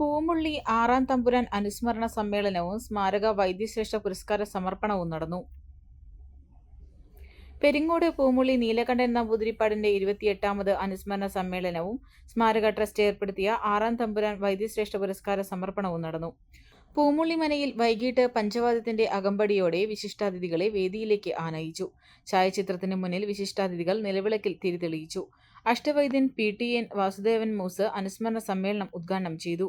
പൂമുള്ളി ആറാം തമ്പുരാൻ അനുസ്മരണ സമ്മേളനവും സ്മാരക വൈദ്യശ്രേഷ്ഠ പുരസ്കാര സമർപ്പണവും നടന്നു. പെരിങ്ങോട് പൂമുള്ളി നീലകണ്ഠൻ നമ്പൂതിരിപ്പാടിന്റെ ഇരുപത്തിയെട്ടാമത് അനുസ്മരണ സമ്മേളനവും സ്മാരക ട്രസ്റ്റ് ഏർപ്പെടുത്തിയ ആറാം തമ്പുരാൻ വൈദ്യശ്രേഷ്ഠ പുരസ്കാര സമർപ്പണവും നടന്നു. പൂമുള്ളിമനയിൽ വൈകിട്ട് പഞ്ചവാദ്യത്തിന്റെ അകമ്പടിയോടെ വിശിഷ്ടാതിഥികളെ വേദിയിലേക്ക് ആനയിച്ചു. ഛായാചിത്രത്തിന് മുന്നിൽ വിശിഷ്ടാതിഥികൾ നിലവിളക്കിൽ തിരിതെളിയിച്ചു. അഷ്ടവൈദ്യൻ P T N Vasudevan Mooss അനുസ്മരണ സമ്മേളനം ഉദ്ഘാടനം ചെയ്തു.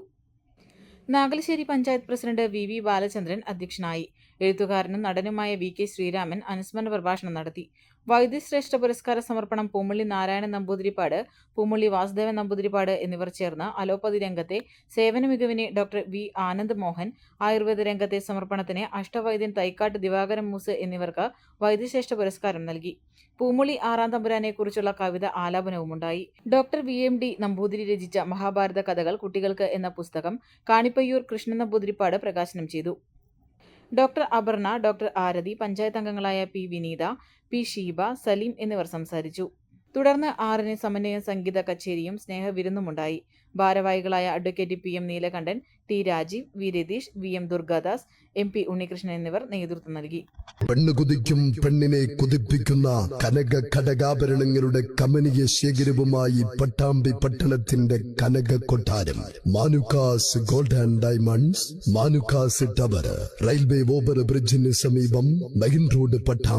Nagalassery panchayat president V V Balachandran അധ്യക്ഷനായി. എഴുത്തുകാരനും നടനുമായ വി കെ ശ്രീരാമൻ അനുസ്മരണ പ്രഭാഷണം നടത്തി. വൈദ്യശ്രേഷ്ഠ പുരസ്കാര സമർപ്പണം പൂമുള്ളി നാരായണൻ നമ്പൂതിരിപ്പാട് പൂമുള്ളി വാസുദേവൻ നമ്പൂതിരിപ്പാട് എന്നിവർ ചേർന്ന് അലോപ്പതി രംഗത്തെ സേവന മികവിനെ ഡോക്ടർ വി. ആനന്ദ് മോഹൻ ആയുർവേദ രംഗത്തെ സമർപ്പണത്തിന് അഷ്ടവൈദ്യൻ തൈക്കാട്ട് ദിവാകരൻ മൂസ് എന്നിവർക്ക് വൈദ്യശ്രേഷ്ഠ പുരസ്കാരം നൽകി. പൂമുളി ആറാം തമ്പുരാനെ കുറിച്ചുള്ള കവിത ആലാപനവുമുണ്ടായി. Doctor V. M. D. Namboothiri രചിച്ച മഹാഭാരത കഥകൾ കുട്ടികൾക്ക് എന്ന പുസ്തകം കാണിപ്പയ്യൂർ കൃഷ്ണൻ നമ്പൂതിരിപ്പാട് പ്രകാശനം ചെയ്തു. ഡോക്ടർ അപർണ ഡോക്ടർ ആരതി പഞ്ചായത്ത് അംഗങ്ങളായ പി. വിനീത പി. ഷീബ സലീം എന്നിവർ സംസാരിച്ചു. തുടർന്ന് ആറിന് സമന്വയ സംഗീത കച്ചേരിയും സ്നേഹവിരുന്നുമുണ്ടായി. ഭാരവാഹികളായ advocate P M Neelakantan T Rajeev V Ratheesh V M Durgadas M P Unnikrishnan എന്നിവർ നേതൃത്വം നൽകി. പെണ്ണ് കുതിക്കും പെണ്ണിനെ കുതിപ്പിക്കുന്ന കനക ഘടകാഭരണങ്ങളുടെ കമനീയ ശേഖരവുമായി പട്ടാമ്പി പട്ടണത്തിന്റെ കനക കൊട്ടാരം. Manukkas gold and diamonds Manukkas tower railway over ബ്രിഡ്ജിന് സമീപം മെയിൻ റോഡ് പട്ടാമ്പി